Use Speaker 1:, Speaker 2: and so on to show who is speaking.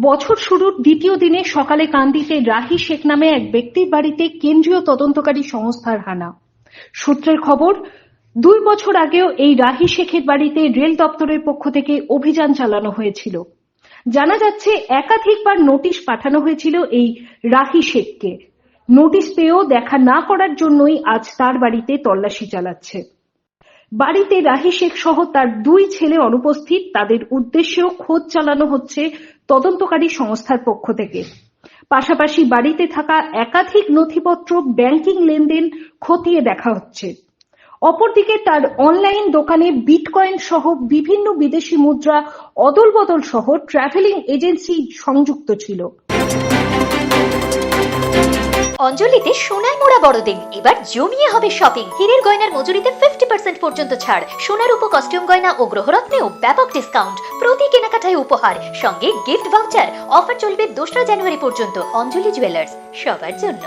Speaker 1: বছর শুরুর দ্বিতীয় দিনে সকালে কান্দিতে রাহি শেখ নামে এক ব্যক্তির বাড়িতে কেন্দ্রীয় তদন্তকারী সংস্থার হানা। সূত্রের খবর, দুই বছর আগেও এই রাহি শেখের বাড়িতে রেল দপ্তরের পক্ষ থেকে অভিযান চালানো হয়েছিল। জানা যাচ্ছে, একাধিকবার নোটিশ পাঠানো হয়েছিল এই রাহি শেখকে। নোটিশ পেয়েও দেখা না করার জন্যই আজ তার বাড়িতে তল্লাশি চালাচ্ছে। বাড়িতে রাহি শেখ সহ তার দুই ছেলে অনুপস্থিত, তাদের উদ্দেশ্যেও খোঁজ চালানো হচ্ছে তদন্তকারী সংস্থার পক্ষ থেকে। পাশাপাশি বাড়িতে থাকা একাধিক নথিপত্র ব্যাংকিং লেনদেন খতিয়ে দেখা হচ্ছে। অপরদিকে তার অনলাইন দোকানে বিটকয়েন সহ বিভিন্ন বিদেশি মুদ্রা অদল বদল সহ ট্রাভেলিং এজেন্সি সংযুক্ত ছিল।
Speaker 2: অঞ্জলিতে সোনায় মোড়া বড়দিন। এবার জমিয়ে হবে শপিং হীরের গয়নার মজুরিতে ফিফটি পার্সেন্ট পর্যন্ত ছাড়। সোনার উপ কস্টিউম গয়না ও গ্রহরত্নেও ব্যাপক ডিসকাউন্ট প্রতি কেনাকাটায় উপহার। সঙ্গে গিফট ভাউচার অফার চলবে দোসরা জানুয়ারি পর্যন্ত। অঞ্জলি জুয়েলার্স সবার জন্য।